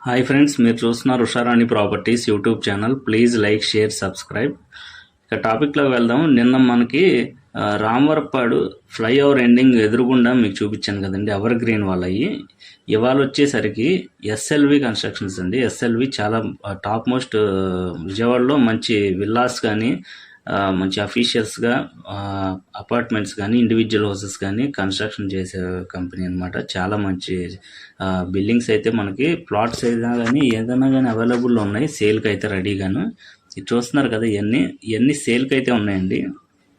Hi friends మీరు చూస్తున్నారు Usharani properties YouTube channel. Please like share subscribe. ఇక టాపిక్లోకి వెళ్దాం. నిన్న మనకి ఆ, రామవరపాడు ఫ్లైఓవర్ ఎండింగ్ ఎదురుగుండా మీకు చూపించాను కదండి ఎవర్ గ్రీన్ వాళ్ళవి ఇవాళ వచ్చేసరికి ఎస్ఎల్వి కన్స్ట్రక్షన్స్ అండి. ఎస్ఎల్వి చాలా టాప్ మోస్ట్ విజయవాడలో మంచి విల్లాస్ కానీ మంచి అఫీషియల్స్గా అపార్ట్మెంట్స్ కానీ ఇండివిజువల్ హౌసెస్ కానీ కన్స్ట్రక్షన్ చేసే కంపెనీ అన్నమాట. చాలా మంచి బిల్డింగ్స్ అయితే మనకి ప్లాట్స్ అయినా కానీ ఏదైనా కానీ అవైలబుల్ ఉన్నాయి. సేల్కి అయితే రెడీగాను ఇది చూస్తున్నారు కదా ఇవన్నీ ఇవన్నీ సేల్కి అయితే ఉన్నాయండి.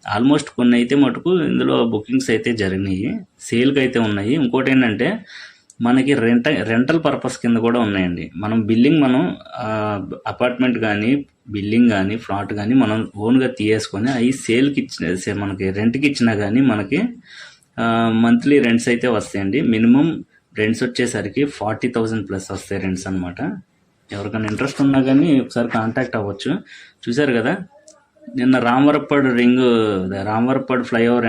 ఆల్మోస్ట్ కొన్ని అయితే మటుకు ఇందులో బుకింగ్స్ అయితే జరిగినాయి. సేల్కి అయితే ఉన్నాయి. ఇంకోటి ఏంటంటే మనకి రెంట రెంటల్ పర్పస్ కింద కూడా ఉన్నాయండి. మనం బిల్డింగ్ మనం అపార్ట్మెంట్ కానీ బిల్డింగ్ కానీ ఫ్లాట్ కానీ మనం ఓన్గా తీయేసుకొని అవి సేల్కి ఇచ్చిన సే- మనకి రెంట్కి ఇచ్చినా కానీ మనకి మంత్లీ రెంట్స్ అయితే వస్తాయండి. మినిమం రెంట్స్ వచ్చేసరికి ఫార్టీ థౌజండ్ ప్లస్ వస్తాయి రెంట్స్ అనమాట ఎవరికైనా ఇంట్రెస్ట్ ఉన్నా కానీ ఒకసారి కాంటాక్ట్ అవ్వచ్చు. చూశారు కదా? నిన్న రామవరపాడు రింగ్ రామవరప్పడ్ రామవరపాడు ఫ్లైఓవర్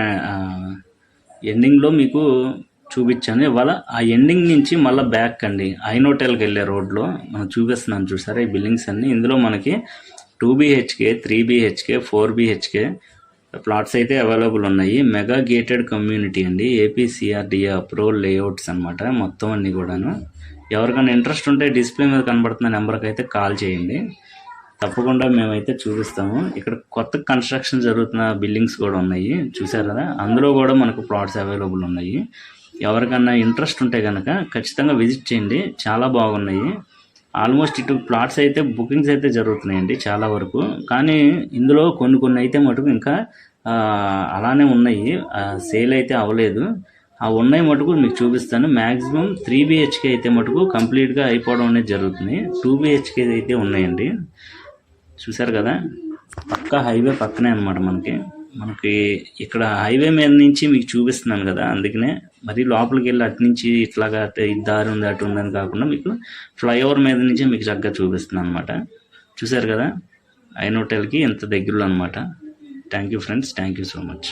ఎండింగ్లో మీకు చూపించాను. ఇవాళ ఆ ఎండింగ్ నుంచి మళ్ళీ బ్యాక్ అండి. ఐనోటెల్కి వెళ్ళే రోడ్లో మనం చూపిస్తున్నాను చూసారా ఈ బిల్డింగ్స్ అన్ని? ఇందులో మనకి two BHK three BHK four BHK plots అయితే అవైలబుల్ ఉన్నాయి. మెగా గేటెడ్ కమ్యూనిటీ అండి. ఏపీసీఆర్డీఏ అప్రూవల్ లేఅవుట్స్ అనమాట మొత్తం అన్నీ కూడాను. ఎవరికైనా ఇంట్రెస్ట్ ఉంటే డిస్ప్లే మీద కనబడుతున్న నెంబర్కి అయితే కాల్ చేయండి. తప్పకుండా మేమైతే చూపిస్తాము. ఇక్కడ కొత్త కన్స్ట్రక్షన్ జరుగుతున్న బిల్డింగ్స్ కూడా ఉన్నాయి. చూసారు కదా? అందులో కూడా మనకు ప్లాట్స్ అవైలబుల్ ఉన్నాయి. ఎవరికన్నా ఇంట్రెస్ట్ ఉంటే కనుక ఖచ్చితంగా విజిట్ చేయండి. చాలా బాగున్నాయి. ఆల్మోస్ట్ ఇటు ప్లాట్స్ అయితే బుకింగ్స్ అయితే జరుగుతున్నాయండి చాలా వరకు. కానీ ఇందులో కొన్ని కొన్ని అయితే మటుకు ఇంకా అలానే ఉన్నాయి. సేల్ అయితే అవ్వలేదు. ఆ ఉన్నాయి మటుకు మీకు చూపిస్తాను. మ్యాక్సిమం త్రీ బిహెచ్కే అయితే మటుకు కంప్లీట్గా అయిపోవడం అనేది జరుగుతుంది. టూ బిహెచ్కే అయితే ఉన్నాయండి. చూసారు కదా? పక్క హైవే పక్కనే అన్నమాట మనకి. మనకి ఇక్కడ హైవే మీద నుంచి మీకు చూపిస్తున్నాను కదా అందుకనే మరి లోపలికి వెళ్ళి అటు నుంచి ఇట్లాగా ఈ దారి ఉంది అటు ఉందని కాకుండా మీకు ఫ్లైఓవర్ మీద నుంచి మీకు చక్కగా చూపిస్తున్నాను అనమాట చూసారు కదా ఐనోటెల్కి ఎంత దగ్గరలో అనమాట thank you friends thank you so much